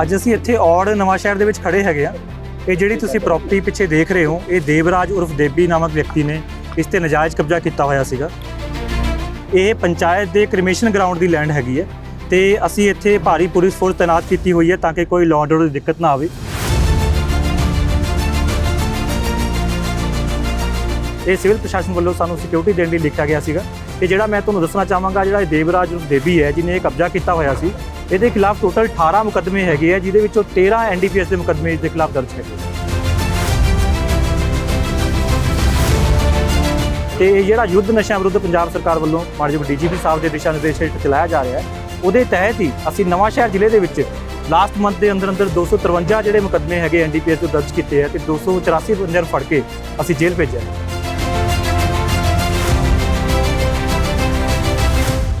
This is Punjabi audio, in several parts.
ਅੱਜ ਅਸੀਂ ਇੱਥੇ ਔੜ ਨਵਾਂ ਸ਼ਹਿਰ ਦੇ ਵਿੱਚ ਖੜੇ ਹੈਗੇ ਆ। ਇਹ ਜਿਹੜੀ ਤੁਸੀਂ ਪ੍ਰਾਪਰਟੀ ਪਿੱਛੇ ਦੇਖ ਰਹੇ ਹੋ, ਇਹ ਦੇਵਰਾਜ ਉਰਫ ਦੇਬੀ ਨਾਮਕ ਵਿਅਕਤੀ ਨੇ ਇਸ ਤੇ ਨਜਾਇਜ਼ ਕਬਜ਼ਾ ਕੀਤਾ ਹੋਇਆ ਸੀਗਾ। ਇਹ ਪੰਚਾਇਤ ਦੇ ਕ੍ਰਿਮੀਨਲ ਗਰਾਊਂਡ ਦੀ ਲੈਂਡ ਹੈਗੀ ਹੈ ਤੇ ਅਸੀਂ ਇੱਥੇ ਭਾਰੀ ਪੁਲਿਸ ਫੋਰਸ ਤਾਇਨਾਤ ਕੀਤੀ ਹੋਈ ਹੈ ਤਾਂ ਕਿ ਕੋਈ ਲਾਅ ਐਂਡ ਆਰਡਰ ਦੀ ਦਿੱਕਤ ਨਾ ਆਵੇ। ਇਹ ਸਿਵਲ ਪ੍ਰਸ਼ਾਸਨ ਵੱਲੋਂ ਸਾਨੂੰ ਸਿਕਿਉਰਿਟੀ ਦੇਣ ਲਈ ਲਿਖਿਆ ਗਿਆ ਸੀਗਾ। ਤੇ ਜਿਹੜਾ ਮੈਂ ਤੁਹਾਨੂੰ ਦੱਸਣਾ ਚਾਹਾਂਗਾ, ਜਿਹੜਾ ਇਹ ਦੇਵਰਾਜ ਦੇਵੀ ਹੈ, ਜਿਹਨੇ ਇਹ ਕਬਜ਼ਾ ਕੀਤਾ ਹੋਇਆ ਸੀ, ਇਹਦੇ ਖਿਲਾਫ ਟੋਟਲ 18 ਮੁਕੱਦਮੇ ਹੈਗੇ ਆ, ਜਿਹਦੇ ਵਿੱਚੋਂ 13 ਐਨਡੀਪੀਐਸ ਦੇ ਮੁਕੱਦਮੇ ਇਸ ਦੇ ਖਿਲਾਫ ਦਰਜ ਹੈਗੇ ਤੇ ਇਹ ਜਿਹੜਾ ਯੁੱਧ ਨਸ਼ਿਆਂ ਵਿਰੁੱਧ ਪੰਜਾਬ ਸਰਕਾਰ ਵੱਲੋਂ ਮਾਨਯੋਗ ਡੀਜੀਪੀ ਸਾਹਿਬ ਦੇ ਦਿਸ਼ਾ ਨਿਰਦੇਸ਼ ਹੇਠ ਚਲਾਇਆ ਜਾ ਰਿਹਾ ਹੈ, ਉਹਦੇ ਤਹਿਤ ਹੀ ਅਸੀਂ ਨਵਾਂ ਸ਼ਹਿਰ ਜ਼ਿਲ੍ਹੇ ਦੇ ਵਿੱਚ ਲਾਸਟ ਮੰਥ ਦੇ ਅੰਦਰ ਅੰਦਰ 253 ਜਿਹੜੇ ਮੁਕੱਦਮੇ ਹੈਗੇ ਐਨਡੀਪੀਐਸ ਤੋਂ ਦਰਜ ਕੀਤੇ ਆ ਤੇ 284 ਬੰਦਿਆਂ ਨੂੰ ਫੜ ਕੇ ਅਸੀਂ ਜੇਲ੍ਹ ਭੇਜਿਆ।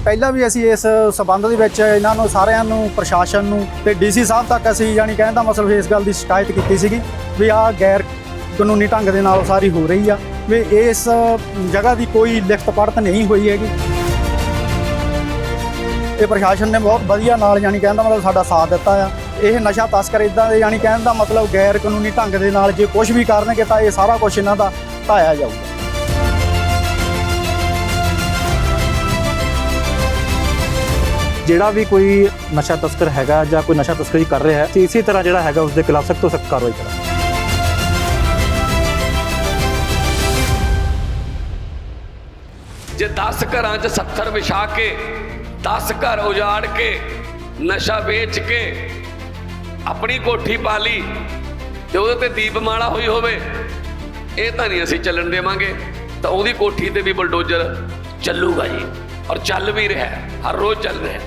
ਪਹਿਲਾਂ ਵੀ ਅਸੀਂ ਇਸ ਸਬੰਧ ਦੇ ਵਿੱਚ ਇਹਨਾਂ ਨੂੰ ਸਾਰਿਆਂ ਨੂੰ, ਪ੍ਰਸ਼ਾਸਨ ਨੂੰ ਤੇ ਡੀਸੀ ਸਾਹਿਬ ਤੱਕ ਅਸੀਂ ਯਾਨੀ ਕਹਿਣ ਦਾ ਮਤਲਬ ਇਸ ਗੱਲ ਦੀ ਸ਼ਿਕਾਇਤ ਕੀਤੀ ਸੀਗੀ ਵੀ ਆਹ ਗੈਰ ਕਾਨੂੰਨੀ ਢੰਗ ਦੇ ਨਾਲ ਸਾਰੀ ਹੋ ਰਹੀ ਆ, ਵੀ ਇਸ ਜਗ੍ਹਾ ਦੀ ਕੋਈ ਲਿਖਤ ਪੜਤ ਨਹੀਂ ਹੋਈ ਹੈਗੀ। ਇਹ ਪ੍ਰਸ਼ਾਸਨ ਨੇ ਬਹੁਤ ਵਧੀਆ ਨਾਲ ਯਾਨੀ ਕਹਿਣ ਦਾ ਮਤਲਬ ਸਾਡਾ ਸਾਥ ਦਿੱਤਾ ਆ। ਇਹ ਨਸ਼ਾ ਤਸਕਰ ਇਦਾਂ ਦੇ ਯਾਨੀ ਕਹਿਣ ਦਾ ਮਤਲਬ ਗੈਰ ਕਾਨੂੰਨੀ ਢੰਗ ਦੇ ਨਾਲ ਜੇ ਕੁਝ ਵੀ ਕਰਨਗੇ ਤਾਂ ਇਹ ਸਾਰਾ ਕੁਝ ਇਹਨਾਂ ਦਾ ਢਾਇਆ ਜਾਊਗਾ। ਜਿਹੜਾ ਵੀ ਕੋਈ ਨਸ਼ਾ ਤਸਕਰ ਹੈਗਾ ਜਾਂ ਕੋਈ ਨਸ਼ਾ ਤਸਕਰੀ ਕਰ ਰਿਹਾ ਹੈ, ਤੇ ਇਸੇ ਤਰ੍ਹਾਂ ਜਿਹੜਾ ਹੈਗਾ ਉਸ ਦੇ ਖਿਲਾਫ ਸਖਤ ਤੋਂ ਸਖਤ ਕਾਰਵਾਈ ਕਰਾਂਗੇ। ਜੇ 10 ਘਰਾਂ 'ਚ 70 ਵਿਛਾ ਕੇ 10 ਘਰ ਉਜਾੜ ਕੇ, ਨਸ਼ਾ ਵੇਚ ਕੇ ਆਪਣੀ ਕੋਠੀ ਪਾ ਲਈ ਤੇ ਉਹਦੇ ਤੇ ਦੀਪਮਾਲਾ ਹੋਈ ਹੋਵੇ, ਇਹ ਤਾਂ ਨਹੀਂ ਅਸੀਂ ਚੱਲਣ ਦੇਵਾਂਗੇ, ਤਾਂ ਉਹਦੀ ਕੋਠੀ ਤੇ ਵੀ ਬਲਡੋਜ਼ਰ ਚੱਲੂਗਾ ਜੀ। ਔਰ ਚੱਲ ਵੀ ਰਿਹਾ ਹੈ, ਹਰ ਰੋਜ਼ ਚੱਲ ਰਿਹਾ ਹੈ।